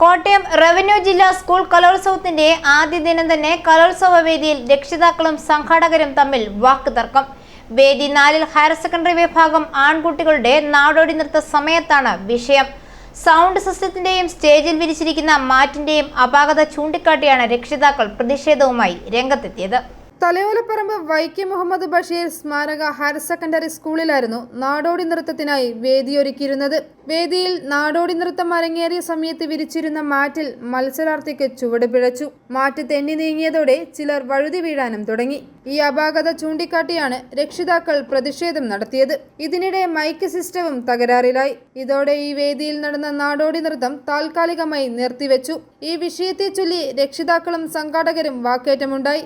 Kottayam revenue ജില്ലാ school കലോത്സവത്തിന്റെ ആദ്യ ദിനം തന്നെ കലോത്സവ വേദിയിൽ രക്ഷിതാക്കളും സംഘാടകരും തമ്മിൽ വാക്കുതർക്കം. വേദി നാലിൽ ഹയർ സെക്കൻഡറി വിഭാഗം ആൺകുട്ടികളുടെ നാടോടി നൃത്ത സമയത്താണ് വിഷയം. സൗണ്ട് സിസ്റ്റത്തിന്റെയും സ്റ്റേജിൽ വിരിച്ചിരിക്കുന്ന മാറ്റിന്റെയും അപാകത ചൂണ്ടിക്കാട്ടിയാണ് രക്ഷിതാക്കൾ പ്രതിഷേധവുമായി രംഗത്തെത്തിയത്. തലയോലപ്പറമ്പ് വൈക്കം മുഹമ്മദ് ബഷീർ സ്മാരക ഹയർ സെക്കൻഡറി സ്കൂളിലായിരുന്നു നാടോടി നൃത്തത്തിനായി വേദിയൊരുക്കിയിരുന്നത്. വേദിയിൽ നാടോടി നൃത്തം അരങ്ങേറിയ സമയത്ത് വിരിച്ചിരുന്ന മാറ്റിൽ മത്സരാർത്ഥിക്ക് ചുവട് പിഴച്ചു. മാറ്റ് തെന്നി നീങ്ങിയതോടെ ചിലർ വഴുതി വീഴാനും തുടങ്ങി. ഈ അപാകത ചൂണ്ടിക്കാട്ടിയാണ് രക്ഷിതാക്കൾ പ്രതിഷേധം നടത്തിയത്. ഇതിനിടെ മൈക്ക് സിസ്റ്റവും തകരാറിലായി. ഇതോടെ ഈ വേദിയിൽ നടന്ന നാടോടി നൃത്തം താൽക്കാലികമായി നിർത്തിവെച്ചു. ഈ വിഷയത്തെ ചൊല്ലി രക്ഷിതാക്കളും സംഘാടകരും വാക്കേറ്റമുണ്ടായി.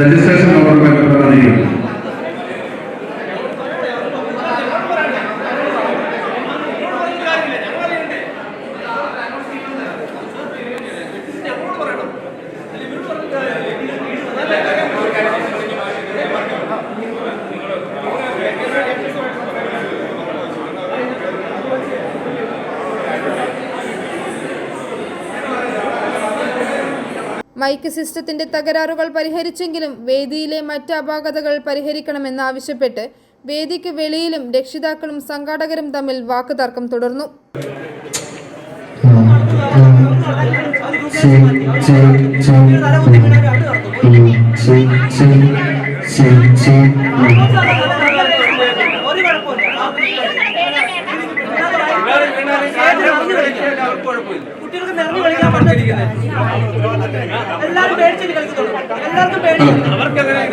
രജിസ്ട്രേഷൻ നമ്പറുമായി ബന്ധപ്പെടാതിരിക്കും മൈക്ക് സിസ്റ്റത്തിന്റെ തകരാറുകൾ പരിഹരിച്ചെങ്കിലും വേദിയിലെ മറ്റ് അപാകതകൾ പരിഹരിക്കണമെന്നാവശ്യപ്പെട്ട് വേദിക്ക് വെളിയിലും രക്ഷിതാക്കളും സംഘാടകരും തമ്മിൽ വാക്കുതർക്കം തുടർന്നു. കുട്ടികൾക്ക് നിറഞ്ഞു കളിക്കാൻ പറ്റിയിരിക്കുന്നത്. എല്ലാവരും പേടിച്ചിട്ട് കളിക്കത്തുള്ളൂ എല്ലാവർക്കും പേടി കളിക്കുന്നവർക്കെല്ലാം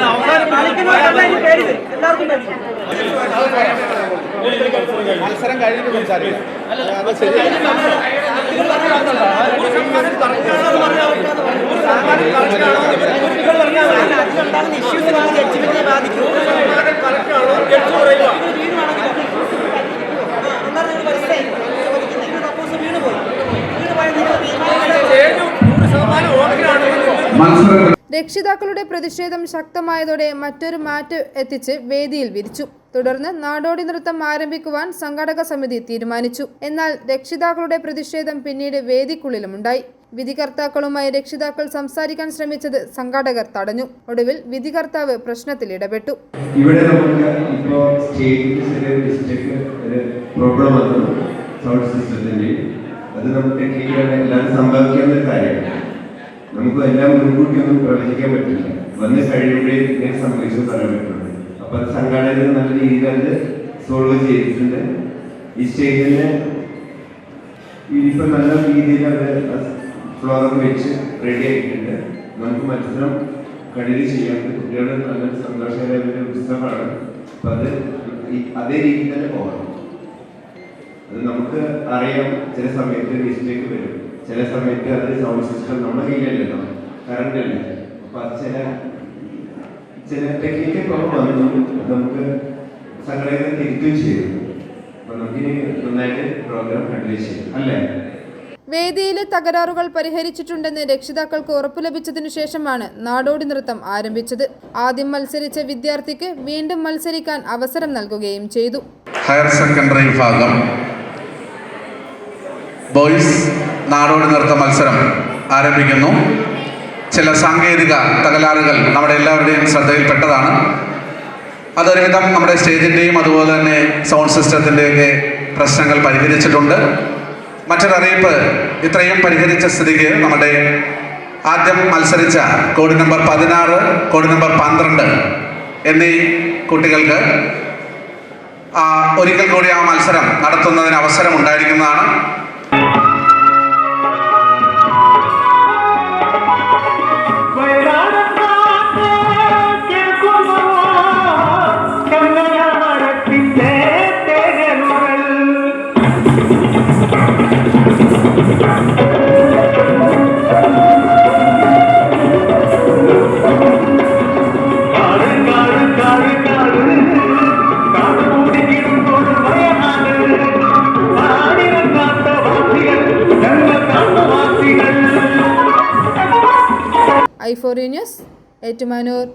ഇനി പേടി വരും. എല്ലാവർക്കും പേടി മത്സരം കഴിഞ്ഞിട്ട് സംസാരിക്കാം അതിലുണ്ടാകുന്ന രക്ഷിതാക്കളുടെ പ്രതിഷേധം ശക്തമായതോടെ മറ്റൊരു മാറ്റ് എത്തിച്ച് വേദിയിൽ വിരിച്ചു. തുടർന്ന് നാടോടി നൃത്തം ആരംഭിക്കുവാൻ സംഘാടക സമിതി തീരുമാനിച്ചു. എന്നാൽ രക്ഷിതാക്കളുടെ പ്രതിഷേധം പിന്നീട് വേദിക്കുള്ളിലുമുണ്ടായി വിധികർത്താക്കളുമായി രക്ഷിതാക്കൾ സംസാരിക്കാൻ ശ്രമിച്ചത് സംഘാടകർ തടഞ്ഞു. ഒടുവിൽ വിധികർത്താവ് പ്രശ്നത്തിൽ ഇടപെട്ടു. ഇവിടെ നമുക്ക് ഇപ്പോൾ പ്രോബ്ലം അത് നമുക്ക് സംഭവിക്കാവുന്ന ഒരു കാര്യമാണ്. നമുക്ക് എല്ലാം മുൻകൂട്ടി ഒന്നും പ്രവചിക്കാൻ പറ്റില്ല. വന്ന് കഴിയുമ്പോഴേ ഇങ്ങനെ സംഭവിച്ചു പറയാൻ പറ്റുള്ളൂ. അപ്പൊ അത് സംഘാടകർ നല്ല രീതിയിൽ അത് സോൾവ് ചെയ്തിട്ടുണ്ട്. ഈ സ്റ്റേജിന് ഇനിയിപ്പോൾ നല്ല രീതിയിൽ അവർ ഫ്ലോറൊക്കെ വെച്ച് റെഡി ആയിട്ടുണ്ട്. നമുക്ക് മത്സരം കണ്ടിന്യൂ ചെയ്യാൻ കുട്ടികളുടെ നല്ല സന്തോഷകരമായ പുസ്തകമാണ് അപ്പൊ അത് അതേ രീതിയിൽ തന്നെ പോകണം. അത് നമുക്ക് അറിയാം ചില സമയത്ത് മിസ്റ്റേക്ക് വരും. ചില സമയത്ത് അത് സൗണ്ട് സിസ്റ്റം നമ്മുടെ കയ്യിലല്ലല്ലോ. കറണ്ട് അല്ല. അപ്പൊ അത് ചില ചില ടെക്നിക്കൽ പ്രോബ്ലം വന്നു നമുക്ക് സംഘടന തിരുത്തുകയും ചെയ്തു അപ്പൊ നമുക്ക് നന്നായിട്ട് പ്രോഗ്രാം കണ്ടിന്യൂ ചെയ്യും. അല്ലേ? വേദിയിലെ തകരാറുകൾ പരിഹരിച്ചിട്ടുണ്ടെന്ന് രക്ഷിതാക്കൾക്ക് ഉറപ്പു ലഭിച്ചതിനു ശേഷമാണ് നാടോടി നൃത്തം ആരംഭിച്ചത്. ആദ്യം മത്സരിച്ച വിദ്യാർത്ഥിക്ക് വീണ്ടും മത്സരിക്കാൻ അവസരം നൽകുകയും ചെയ്തു. ഹയർ സെക്കൻഡറി വിഭാഗം. ബോയ്സ് നാടോടി നൃത്ത മത്സരം ആരംഭിക്കുന്നു. ചില സാങ്കേതിക തകരാറുകൾ നമ്മുടെ എല്ലാവരുടെയും ശ്രദ്ധയിൽപ്പെട്ടതാണ്. അതൊരുവിധം നമ്മുടെ സ്റ്റേജിന്റെയും അതുപോലെ തന്നെ സൗണ്ട് സിസ്റ്റത്തിന്റെയൊക്കെ പ്രശ്നങ്ങൾ പരിഹരിച്ചിട്ടുണ്ട്. മറ്റൊരറിയിപ്പ് ഇത്രയും പരിഹരിച്ച സ്ഥിതിക്ക് നമ്മുടെ ആദ്യം മത്സരിച്ച കോഡ് നമ്പർ പതിനാറ് കോഡ് നമ്പർ പന്ത്രണ്ട് എന്നീ കുട്ടികൾക്ക് ഒരിക്കൽ കൂടി ആ മത്സരം നടത്തുന്നതിന് അവസരം ഉണ്ടായിരിക്കുന്നതാണ് ഐ ഏറ്റുമാനൂർ